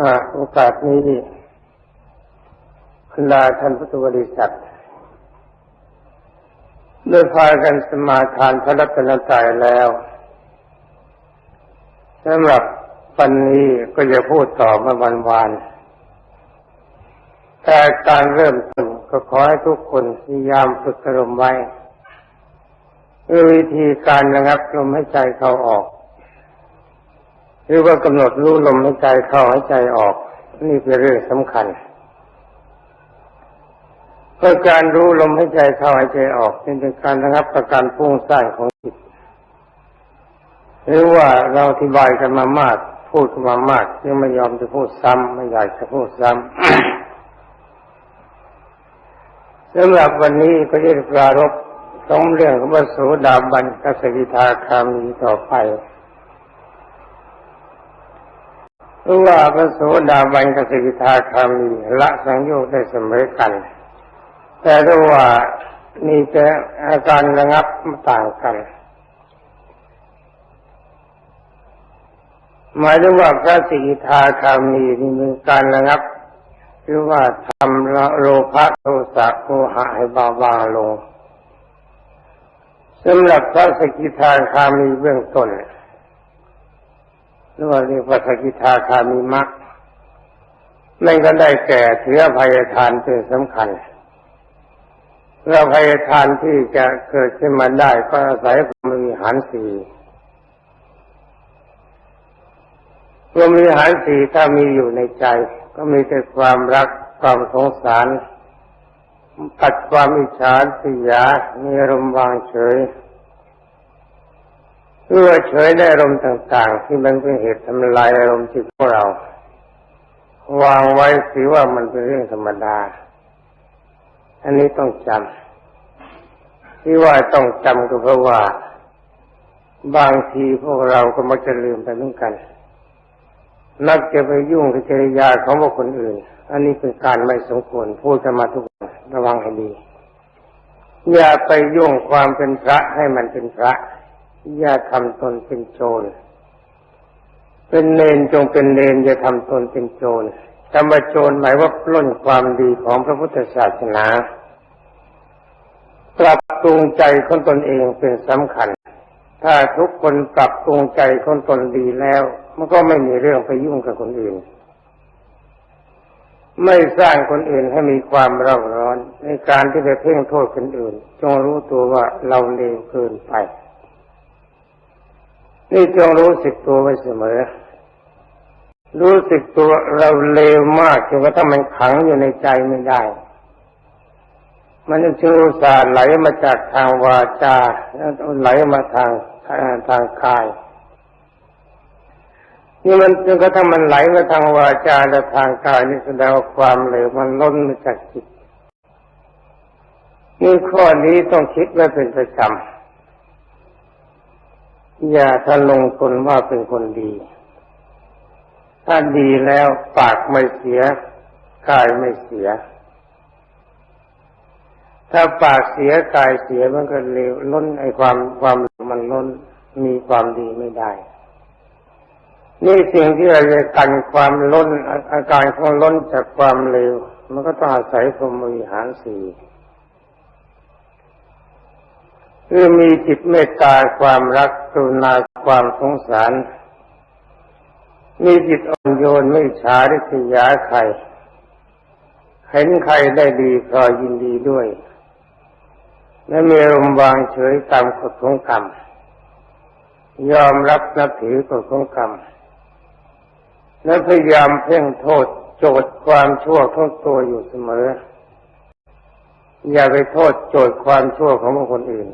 อ่าโอกาสนี้บรรดาท่านพุทธบริษัทได้พากันสมาทานพระรัตนตรัยแล้วสำหรับวันนี้ก็จะพูดต่อมาวันวานแต่การเริ่มต้นก็ขอให้ทุกคนพยายามฝึกอารมณ์ไว้วิธีการระงับลมให้ใจเขาออก หรือว่ากำหนดรู้ลมให้ใจเข้าให้ใจออก นี่เป็นเรื่องสำคัญเพราะการรู้ลมให้ใจเข้าให้ใจออกนี่เป็นการระงับประการพุ่งสร้างของจิตหรือว่าเราอธิบายกันมามาก พูดมามากยังไม่ยอมจะพูดซ้ำไม่อยากจะพูดซ้ำสำหรับวันนี้ก็จะปรารบสองเรื่องของพระโสดาบันกับสกิทาคามีต่อไปเพราะ ว่าพระโสดาบันกับสกิทาคามีละสังโยชน์ได้เสมอกัน แต่ถ้ว่านี่จะอาการระงับต่างกัน หมายถึงว่าพระสิกิทาคามีนี่มีการระงับหรือว่าทำโลภะโทสะโมหะให้เบาบาลงสำหรับพระสกิทาคามีเบื้องต้น หรือว่าเรียกว่าสกิทาคามีมรรคนั่นก็ได้แก่ถือภัยทานเป็นสำคัญเราภัยทานที่จะเกิดขึ้นมาได้ก็อาศัยพรหมีหารสี่พรหมีหารสี่ถ้ามีอยู่ในใจ ก็มีแต่ความรักความสงสารตัดความอิจฉาสิยามีอารมณ์วางเฉย เพื่อเฉยได้อารมณ์ต่าง ๆ ที่มันเป็นเหตุทำลายอารมณ์จิตของเรา วางไว้สิว่ามันเป็นเรื่องธรรมดา อันนี้ต้องจำที่ว่าต้องจำก็เพราะว่า บางทีพวกเราก็มักจะลืมไปเหมือนกัน นักจะไปยุ่งกับจริยาของบุคคลอื่น อันนี้เป็นการไม่สมควรพูดกันมาทุกวันระวังให้ดีอย่าไปยุ่งความเป็นพระให้มันเป็นพระ อย่าทำตนเป็นโจร เป็นเนนจงเป็นเนนอย่าทำตนเป็นโจรคำว่าโจรหมายว่าปล้นความดีของพระพุทธศาสนาปรับปรุงใจของตนเองเป็นสำคัญ ถ้าทุกคนปรับปรุงใจของตนดีแล้ว มันก็ไม่มีเรื่องไปยุ่งกับคนอื่น ไม่สร้างคนอื่นให้มีความเร่าร้อน ในการที่ไปเพ่งโทษคนอื่น จงรู้ตัวว่าเราเลวเกินไป นี่จงรู้สึกตัวไว้เสมอ รู้สึกตัวเราเลวมากจนกระทั่งมันขังอยู่ในใจไม่ได้ มันจะชูสาไหลมาจากทางวาจาแล้วไหลมาทางทางกาย นี่มันจนกระทั่งมันไหลมาทางวาจาและทางกายนี่แสดงว่าความเลวมันล้นมาจากจิตนี่ข้อนี้ต้องคิดไว้เป็นประจำ อย่าทะลงตนว่าเป็นคนดี ถ้าดีแล้วปากไม่เสียกายไม่เสีย ถ้าปากเสียกายเสียมันก็เลวล้นไอความความมันล้นมีความดีไม่ได้ นี่สิ่งที่เราจะกันความล้นอาการของล้นจากความเลวมันก็ต้องอาศัยพรหมวิหารสี่ คือมีจิตเมตตาความรักกรุณาความสงสาร มีจิตอ่อนโยนไม่ฉาริษยาใครเห็นใครได้ดีพอยินดีด้วย และมีรมวางเฉยตามกฎของกรรม ยอมรับนับถือกฎของกรรม และพยายามเพ่งโทษโจทย์ความชั่วของตัวอยู่เสมอ อย่าไปโทษโจทย์ความชั่วของคคลอื่น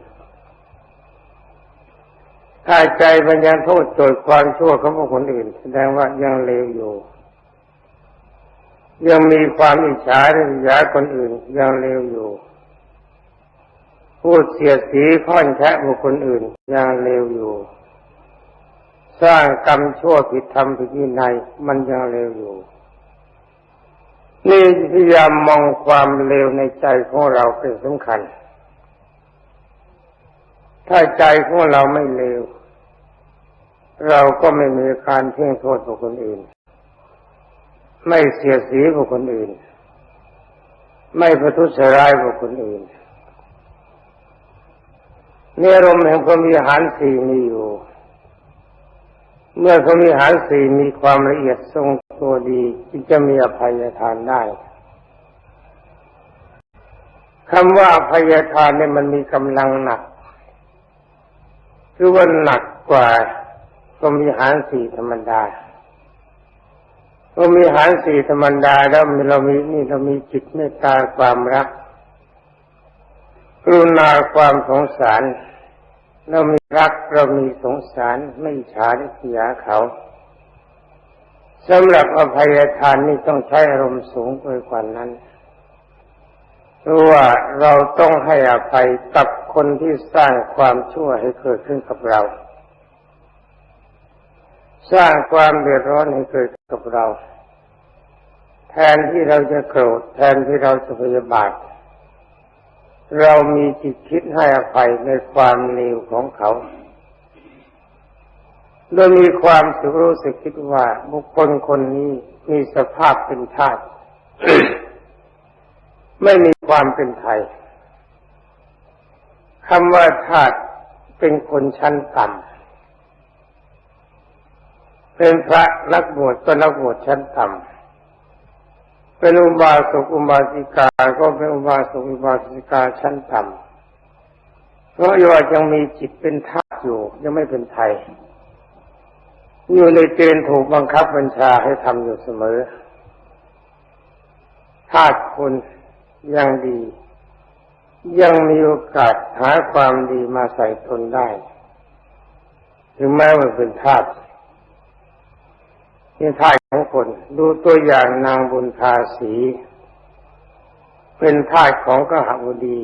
ถ้าใจมันยังโทษโจทย์ความชั่วของคคลอื่น แสดงว่ายังเลวอยู่ ยังมีความอิจฉาริษยาคนอื่น ยังเลวอยู่ พูดเสียดสีค่อนแคะบุคคลอื่น ยังเลวอยู่ สร้างกรรมชั่วผิดธรรมผิดวินัยมันยังเลวอยู่นี่พยายามมองความเลวในใจของเราเป็นสำคัญ ถ้าใจของเราไม่เลว เราก็ไม่มีการเพ่งโทษบุคคลอื่น ไม่เสียสีบุคคลอื่น ไม่ประทุษร้ายบุคคลอื่นเนอรมแห่งพรมีหารสี่มีอยู่ เมื่อพรมีหารสี่มีความละเอียดทรงตัวดีจึงจะมีอภัยทานได้คำว่าอภัยทานเนี่ยมันมีกำลังหนัก คือว่าหนักกว่าพรหมีหารสี่ธรรมดาพรหมีหารสี่ธรรมดาแล้วเรามีนี่เรามีจิตเมตตาความรักกรุณาความสงสาร เรามีรักเรามีสงสารไม่ฉาริษยาเขาสำหรับอภัยทานนี่ต้องใช้อารมณ์สูงไปกว่านั้น ว่าเราต้องให้อภัยกับคนที่สร้างความชั่วให้เกิดขึ้นกับเรา สร้างความเดือดร้อนให้เกิดกับเรา แทนที่เราจะโกรธแทนที่เราจะพยาบาท เรามีจิตคิดให้อภัยในความเลวของเขาโดยมีความสึกรู้สึกคิดว่าบุคคลคนนี้มีสภาพเป็นทาส ไม่มีความเป็นไทยคำว่าทาสเป็นคนชั้นต่ำเป็นพระนักบวชก็นักบวชชั้นต่ำเป็นอุบาสกอุบาสิกา ก็เป็นอุบาสกอุบาสิกาชั้นต่ำเพราะว่ายังมีจิตเป็นทาสอยู่ยังไม่เป็นไทย อยู่ในเกณฑ์ถูกบังคับบัญชาให้ทำอยู่เสมอทาสคน ยังดี ยังมีโอกาสหาความดีมาใส่ตนได้ ถึงแม้ว่าเป็นทาสนี่ทาสของคน ดูตัวอย่างนางบุญทาสี เป็นทาสของกหบดี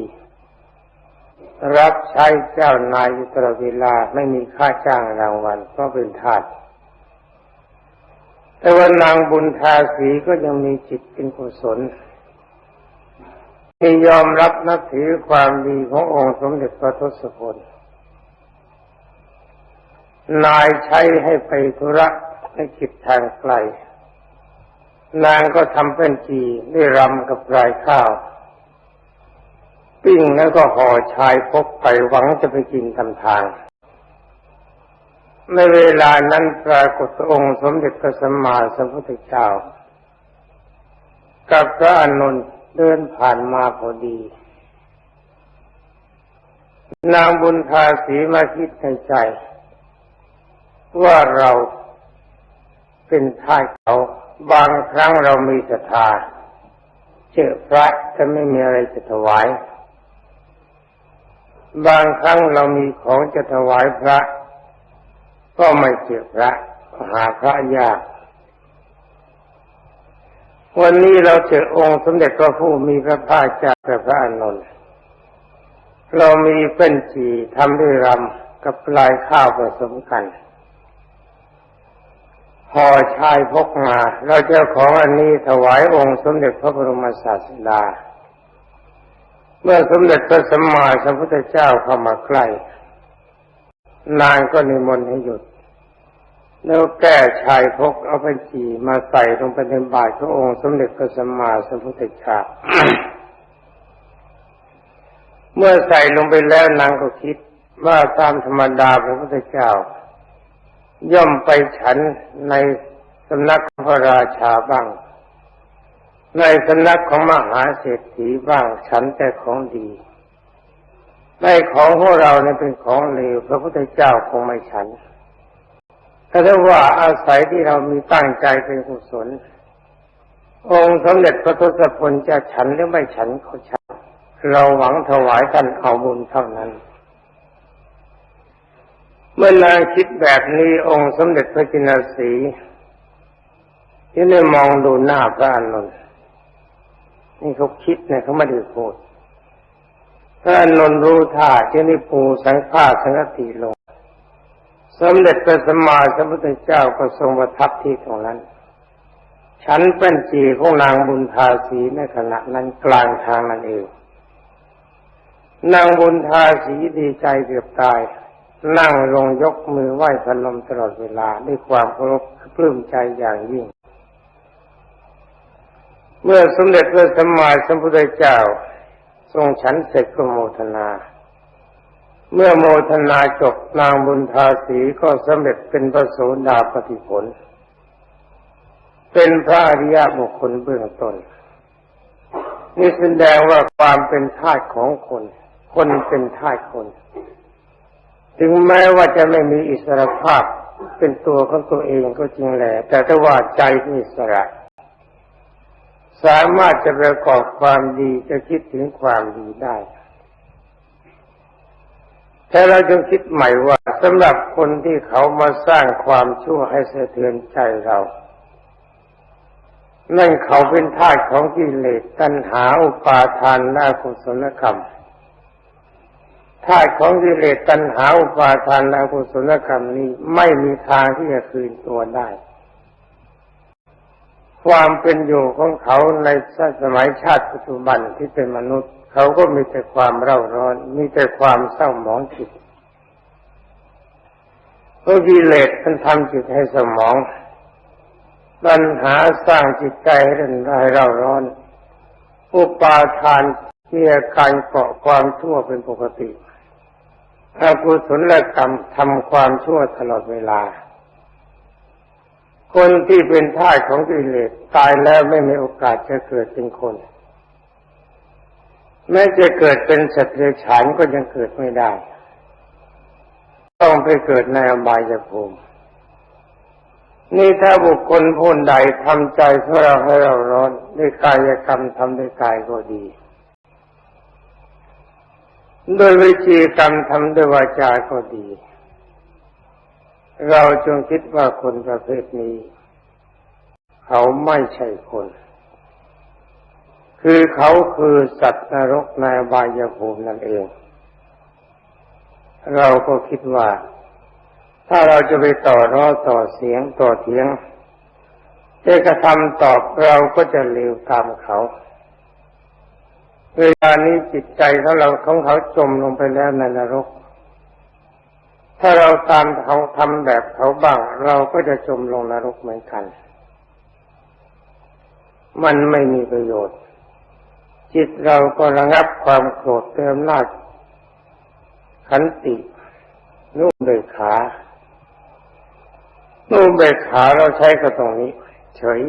รับใช้เจ้านายอยู่ตลอดเวลาไม่มีค่าจ้างรางวัลเพราะเป็นทาสแต่ว่านางบุญทาสีก็ยังมีจิตเป็นกุศล ที่ยอมรับนับถือความดีขององค์สมเด็จพระทศพล นายใช้ให้ไปธุระในจิตทางไกล นางก็ทำเป็นจีได้รำกับรายข้าว ปิ้งแล้วก็ห่อชายพกไปหวังจะไปกินทำทาง ในเวลานั้นปรากฏองค์สมเด็จพระสัมมาสัมพุทธเจ้า กับพระอนุน เดินผ่านมาพอดี นางบุญทาสีมาคิดในใจ ว่าเราเป็นท่าเขาบางครั้งเรามีศรัทธาเจอพระแต่ไม่มีอะไรจะถวาย บางครั้งเรามีของจะถวายพระ ก็ไม่เจอพระหาพระยาก วันนี้เราเจอองค์สมเด็จพระผู้มีพระภาคเจ้าพระอานนท์เรามีเป็นจีทำด้วยรำกับลายข้าวผสมกันห่อชายพกมา เราจะของอันนี้ถวายองค์สมเด็จพระบรมศาสดา เมื่อสมเด็จพระสัมมาสัมพุทธเจ้าเข้ามาใกล้นางก็นิมนต์ให้หยุด แล้วแก้ชายพกเอาไปจีมาใส่ลงไปในบาตรพระองค์สมเด็จพระสัมมาสัมพุทธเจ้าเมื่อใส่ลงไปแล้วนางก็คิดว่าตามธรรมดาพระพุทธเจ้า ย่อมไปฉันในสำนักพระราชาบ้าง ในสำนักของมหาเศรษฐีบ้างฉันแต่ของดีในของพวกเราเนี่ยเป็นของเลวพระพุทธเจ้าคงไม่ฉัน แต่ถ้าว่าอาศัยที่เรามีตั้งใจเป็นกุศล องค์สมเด็จพระทศพลจะฉันหรือไม่ฉันเขาฉัน เราหวังถวายท่านเอาบุญเท่านั้น เมื่อนางคิดแบบนี้องค์สมเด็จพระจินสีที่ได้มองดูหน้าพระอานนท์นี่เขาคิดเนี่ยเขาไม่ได้พูดพระอานนท์รู้ท่าที่นี่ปูสังฆาสังฆติลง สมเด็จพระสัมมาสัมพุทธเจ้าก็ทรงประทับที่ตรงนั้น ฉันเป็นจีของนางบุญทาสีในขณะนั้นกลางทางนั่นเอง นางบุญทาสีดีใจเกือบตาย นั่งลงยกมือไหว้พนมตลอดเวลาด้วยความเคารพปลื้มใจอย่างยิ่ง เมื่อสมเด็จพระสัมมาสัมพุทธเจ้า ทรงฉันเสร็จก็โมทนา เมื่อโมทนาจบนางบุญทาสีก็สำเร็จเป็นพระโสดาปฏิผล เป็นพระอริยบุคคลเบื้องต้น นี่แสดงว่าความเป็นทาสของคน คนเป็นทาสคน ถึงแม้ว่าจะไม่มีอิสรภาพเป็นตัวของตัวเองก็จริงแหละแต่ถ้าว่าใจที่อิสระ สามารถจะประกอบความดีจะคิดถึงความดีได้ แต่เราจงคิดใหม่ว่าสำหรับคนที่เขามาสร้างความชั่วให้สะเทือนใจเรา นั่นเขาเป็นทาสของกิเลสตัณหาอุปาทานและกุศลกรรมทาสของกิเลสตัณหาอุปาทานและกุศลกรรมนี้ไม่มีทางที่จะคืนตัวได้ ความเป็นอยู่ของเขาในสมัยชาติปัจจุบันที่เป็นมนุษย์ เขาก็มีแต่ความเร่าร้อน มีแต่ความเศร้าหมองจิตเพราะกิเลสมันทำจิตให้สมองปัญหาสร้างจิตใจให้เร่นรายเร่าร้อนอุปาทานมีอาการเกาะความชั่วเป็นปกติอากุศลกรรมทำความชั่วตลอดเวลา คนที่เป็นท่าสของกิเลสตายแล้วไม่มีโอกาสจะเกิดเป็นคน แม้จะเกิดเป็นสัตว์เดรัจฉานก็ยังเกิดไม่ได้ ต้องไปเกิดในอบายภูมินี่ถ้าบุคคลผู้ใดทำใจของเราให้เราร้อนด้วยกายกรรมทำด้วยกายก็ดีโดยวิจีกรรมทำด้วยวาจาก็ดี เราจงคิดว่าคนประเภทนี้ เขาไม่ใช่คน คือเขาคือสัตว์นรกในอบายภูมินั่นเอง เราก็คิดว่า ถ้าเราจะไปต่อร้อต่อเสียงต่อเถียงจะกระทำตอบเราก็จะเลวตามเขาเวลานี้จิตใจของเราของเขาจมลงไปแล้วในนรก ถ้าเราตามเขาทำแบบเขาบ้าง เราก็จะจมลงนรกเหมือนกัน มันไม่มีประโยชน์ จิตเราก็ระงับความโกรธเติมนาจขันตินุ่มเบกขานุ่มเบกขาเราใช้กับตรงนี้ เฉย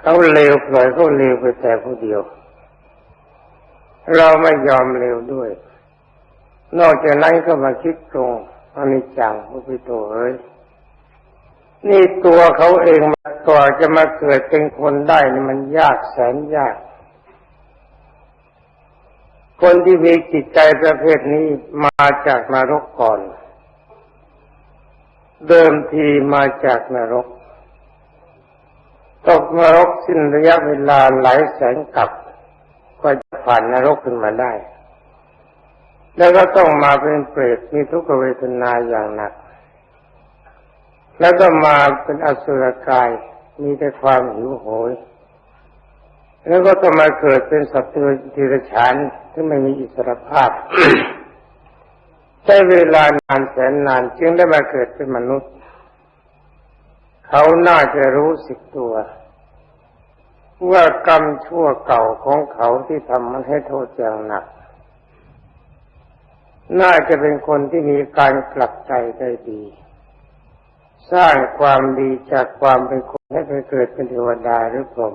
เขาเลวปล่อยเขาเลวไปแต่ผู้เดียว เราไม่ยอมเลวด้วย นอกจากนั้นก็มาคิดตรงอนิจจังพุพิโตเอ้ยนี่ตัวเขาเองก่อจะมาเกิดเป็นคนได้นี่มันยากแสนยาก คนที่มีจิตใจประเภทนี้มาจากนรกก่อน เดิมทีมาจากนรก ตกนรกสิ้นระยะเวลาหลายแสนกับก็จะผ่านนรกขึ้นมาได้ แล้วก็ต้องมาเป็นเปรตมีทุกขเวทนาอย่างหนัก แล้วก็มาเป็นอสุรกายมีแต่ความหิวโหย แล้วก็ต้องมาเกิดเป็นสัตว์ทิรฉานที่ไม่มีอิสรภาพใช้เวลานานแสนนานจึงได้มาเกิดเป็นมนุษย์ เขาน่าจะรู้สึกตัวว่ากรรมชั่วเก่าของเขาที่ทำมันให้โทษอย่างหนัก น่าจะเป็นคนที่มีการกลับใจได้ดี สร้างความดีจากความเป็นคนให้ไปเกิดเป็นเทวดาหรือพรหม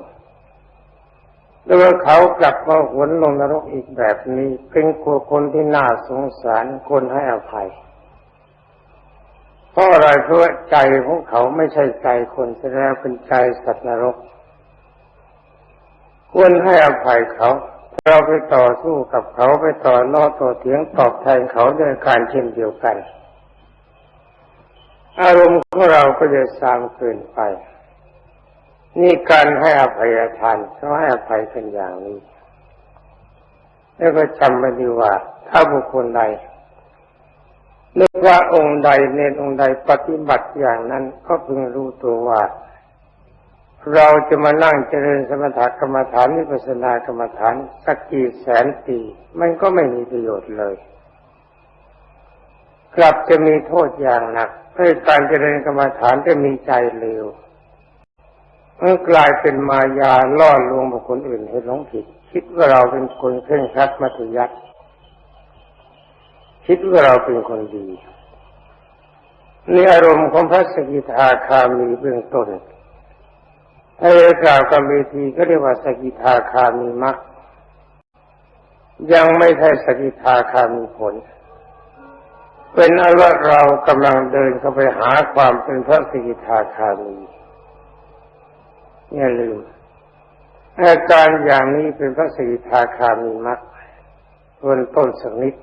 แล้วเขากลับมาหวนลงนรกอีกแบบนี้ เป็นคนที่น่าสงสารคนให้อภัยเพราะอะไรเพราะใจของเขาไม่ใช่ใจคนแสดงเป็นใจสัตว์นรก ควรให้อภัยเขาเราไปต่อสู้กับเขาไปต่อนอต่อเถียงตอบแทนเขาด้วยการเช่นเดียวกัน อารมณ์ของเราก็จะสามเกินไป นี่การให้อภัยทานเขาให้อภัยกันอย่างนี้ แล้วก็จำไว้ดีว่า ถ้าบุคคลใดนึกว่าองค์ใดเนรองค์ใดปฏิบัติอย่างนั้น ก็พึงรู้ตัวว่า เราจะมานั่งเจริญสมถกรรมฐานวิปัสสนากรรมฐานสักกี่แสนปีมันก็ไม่มีประโยชน์เลย กลับจะมีโทษอย่างหนักให้การเจริญกรรมฐานจะมีใจเลว มันกลายเป็นมายาล่อลวงบุคคลอื่นให้หลงผิด คิดว่าเราเป็นคนเคร่งครัดมัธยัติคิดว่าเราเป็นคนดีนี่อารมณ์ของพระสกิทาคามีเบื้องต้นถ้าจะกล่าวกับเวทีก็เรียกว่าสกิทาคามีมักยังไม่ใช่สกิทาคามีผล เป็นอันว่าเรากำลังเดินเข้าไปหาความเป็นพระสกิทาคามี อย่าลืมอาการอย่างนี้เป็นพระสกิทาคามีมักเบื้องต้นสักนิด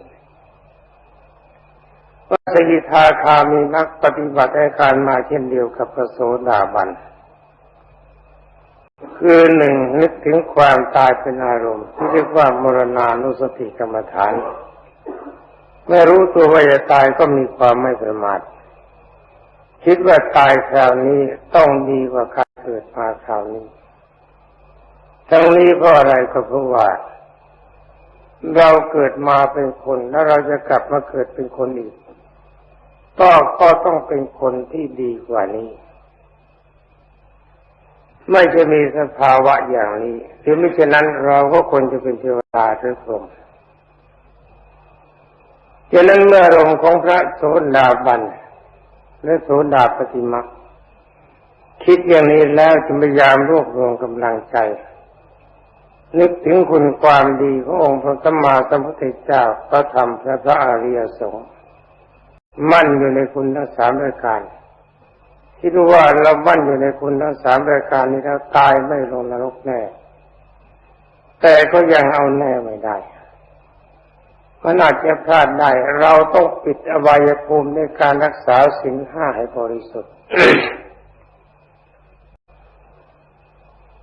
พระสกิทาคามีมักปฏิบัติอาการมาเช่นเดียวกับพระโสดาบันคือหนึ่งนึกถึงความตายเป็นอารมณ์ ที่เรียกว่ามรณานุสติกรรมฐานเมื่อรู้ตัวว่าจะตายก็มีความไม่ประมาท คิดว่าตายคราวนี้ต้องดีกว่าการเกิดมาคราวนี้ ทั้งนี้เพราะอะไรก็เพราะว่า เราเกิดมาเป็นคนแล้วเราจะกลับมาเกิดเป็นคนอีกก็ก็ต้องเป็นคนที่ดีกว่านี้ ไม่จะมีสภาวะอย่างนี้ถึงไม่เช่นนั้นเราก็ควรจะเป็นเทวดาหรือพรหมฉะนั้นเมื่อลมของพระโสดาบัน และโสดาปฏิมาคิดอย่างนี้แล้วจะพยายามรวบรวมกำลังใจ นึกถึงคุณความดีขององค์พระสัมมาสัมพุทธเจ้าพระธรรมพระพระอริยสงฆ์มั่นอยู่ในคุณทั้งสามรายการคิดว่าเรามั่นอยู่ในคุณทั้งสามรายการนี้แล้วตายไม่ลงนรกแน่ แต่ก็ยังเอาแน่ไม่ได้ มันอาจจะพลาดได้ เราต้องปิดอบายภูมิในการรักษาสิ่งห้าให้บริสุทธิ์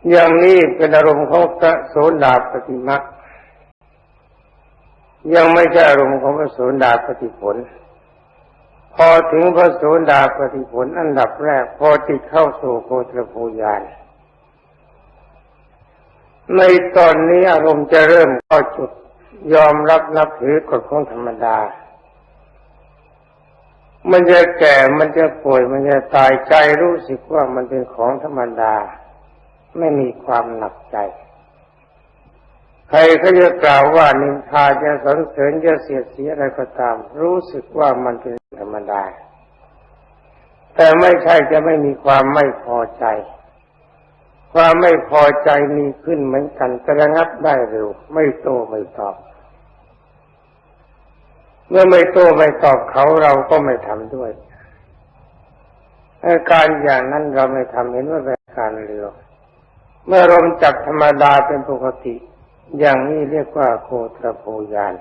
อย่างนี้เป็นอารมณ์ของพระโสดาปฏิมายังไม่ใช่อารมณ์ของพระโสดาปฏิผล พอถึงพระโสดาปฏิผลอันดับแรก พอติดเข้าสู่โคตรภูยานในตอนนี้อารมณ์จะเริ่มเข้าจุด ยอมรับนับถือกฎของธรรมดา มันจะแก่ มันจะป่วย มันจะตายใจรู้สึกว่ามันเป็นของธรรมดา ไม่มีความหนักใจ ใครเขาจะกล่าวว่านินทาจะสรรเสริญจะเสียดสีอะไรก็ตาม รู้สึกว่ามันเป็นธรรมดา แต่ไม่ใช่จะไม่มีความไม่พอใจความไม่พอใจมีขึ้นเหมือนกันจะระงับได้เร็ว ไม่โตไม่ตอบ เมื่อไม่โตไม่ตอบเขาเราก็ไม่ทำด้วยอาการอย่างนั้นเราไม่ทำเห็นว่าเป็นการเร็วเมื่อลมจับธรรมดาเป็นปกติ อย่างนี้เรียกว่าโคตรโพยาน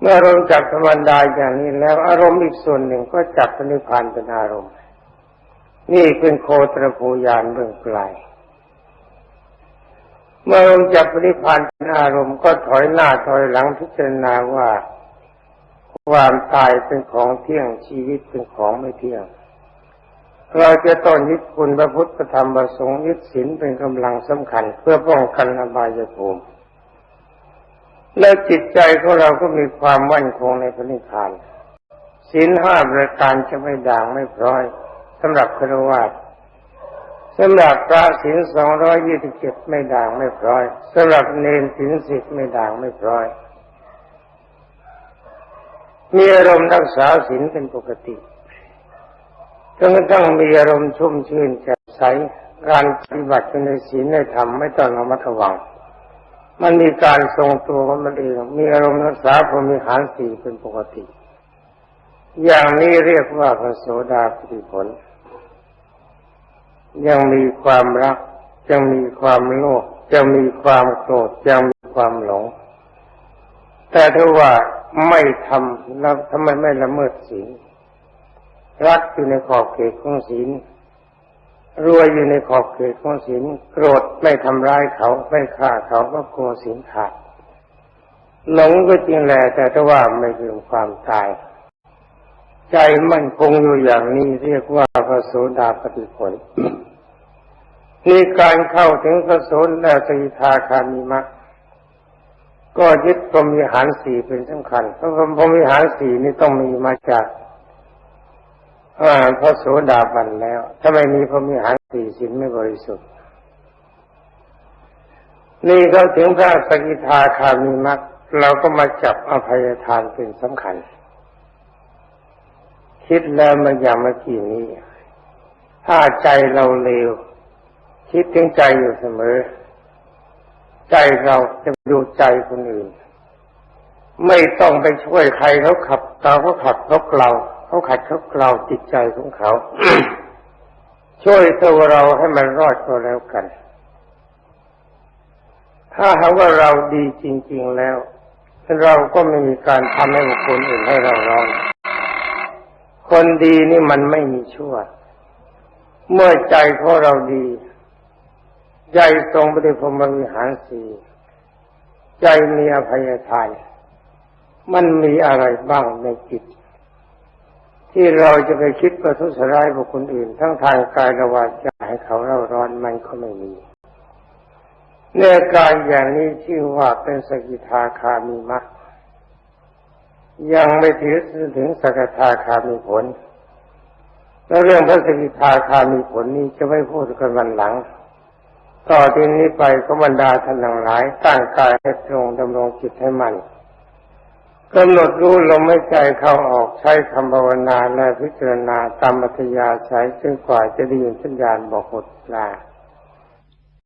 เมื่อลมจับธรรมดาอย่างนี้แล้วอารมณ์อีกส่วนหนึ่งก็จับปณิพานเป็นอารมณ์ นี่เป็นโคตรโพยานเบื้องปลาย เมื่อลมจับปณิพานเป็นอารมณ์ก็ถอยหน้าถอยหลังพิจารณาว่า ความตายเป็นของเที่ยงชีวิตเป็นของไม่เที่ยง เราจะต้องยึดคุณพระพุทธธรรมประสงค์ยึดศีลเป็นกำลังสำคัญ เพื่อป้องกันอบายภูมิและจิตใจของเราก็มีความมั่นคงในพระนิพพานศีลห้าประการจะไม่ด่างไม่พร้อยสำหรับครวา สำหรับพระศีลสองร้อยยี่สิบเจ็ดไม่ด่างไม่พร้อยสำหรับเนรศีลสิบไม่ด่างไม่พร้อย มีอารมณ์รักษาศีลเป็นปกติจนกระทั่งมีอารมณ์ชุ่มชื่นแจ่มใสการปฏิบัติในศีลในธรรมไม่ต้องระมัดระวัง มันมีการทรงตัวของมันเองมีอารมณ์รักษาพรมิหารสี่เป็นปกติ อย่างนี้เรียกว่าพระโสดาปฏิผล ยังมีความรัก ยังมีความโลภยังมีความโกรธยังมีความหลง แต่ถ้าว่าไม่ทำแล้วทำไมไม่ละเมิดศีลรักอยู่ในขอบเขตของศีลรวยอยู่ในขอบเขตของศีลโกรธไม่ทำร้ายเขาไม่ฆ่าเขาก็กลัวศีลขาดหลงก็จริงแหละแต่ถ้าว่าไม่ลืมความตาย ใจมั่นคงอยู่อย่างนี้เรียกว่าพระโสดาปฏิผลนี่การเข้าถึงพระโสดาสิทาคามีมักก็ยึดพรหมิหารสี่เป็นสำคัญเพราะพรหมิหารสี่นี่ต้องมีมาจากพระโสดาบันแล้ว ถ้าไม่มีพระมิหารสี่สินไม่บริสุทธิ์ นี่ก็ถึงพระสกิทาคามีมักเราก็มาจับอภัยทานเป็นสำคัญ คิดแล้วมันอย่างเมื่อกี้นี้ ถ้าใจเราเลวคิดถึงใจอยู่เสมอ ใจเราจะดูใจคนอื่น ไม่ต้องไปช่วยใครเขาขับเราเขาขับเขาเกลาเขาขัดเขาเกลาจิตใจของเขา ช่วยตัวเราให้มันรอดก็แล้วกัน ถ้าหากว่าเราดีจริง ๆแล้ว เราก็ไม่มีการทำให้บุคคลอื่นให้เราร้อน คนดีนี่มันไม่มีชั่ว เมื่อใจของเราดี ใจทรงปฏิพรมวิหารสีใจมีอภัยทานมันมีอะไรบ้างในจิต ที่เราจะไปคิดประทุษร้ายบุคคลอื่น ทั้งทางกายและวาจาให้เขาเร่าร้อนมันก็ไม่มีเนื้อการอย่างนี้ชื่อว่าเป็นสกิทาคามีมัก ยังไม่ถือถึงสกทาคามีผล แล้วเรื่องพระสกิทาคามีผลนี้จะไม่พูดกันวันหลัง ต่อที่นี้ไปก็บรรดาท่านทั้งหลายตั้งกายให้ตรงดำรงจิตให้มันกำหนดรู้ลมหายใจเข้าออกใช้คำภาวนาและพิจารณาตามมัธยาใช้จนกว่าจะได้ยินสัญญาณบอกหมดลา